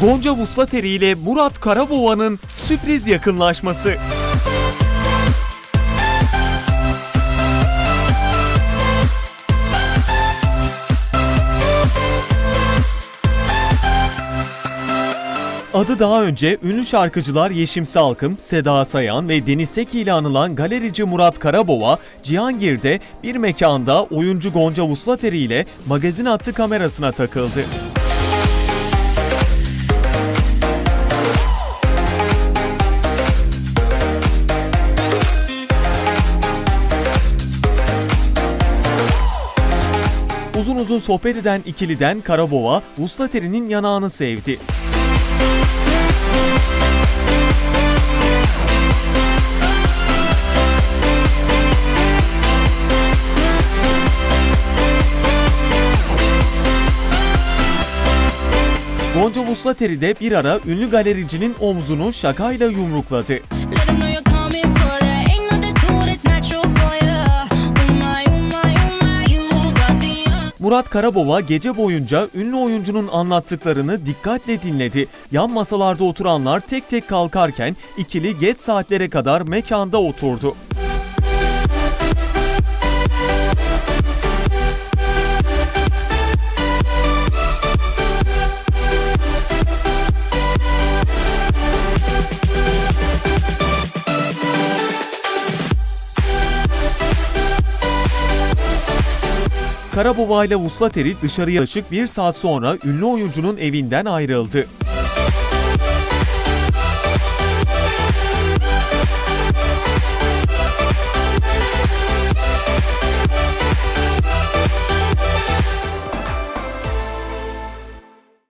Gonca Vuslateri ile Murat Karabova'nın sürpriz yakınlaşması. Adı daha önce ünlü şarkıcılar Yeşim Salkım, Seda Sayan ve Deniz Seki ile anılan galerici Murat Karabova, Cihangir'de bir mekanda oyuncu Gonca Vuslateri ile magazin attı kamerasına takıldı. Uzun uzun sohbet eden ikiliden Karabova, Vuslateri'nin yanağını sevdi. Gonca Vuslateri de bir ara ünlü galericinin omzunu şakayla yumrukladı. Murat Karabova gece boyunca ünlü oyuncunun anlattıklarını dikkatle dinledi. Yan masalarda oturanlar tek tek kalkarken ikili geç saatlere kadar mekanda oturdu. Karabova ile Vuslateri dışarıya çık bir saat sonra ünlü oyuncunun evinden ayrıldı.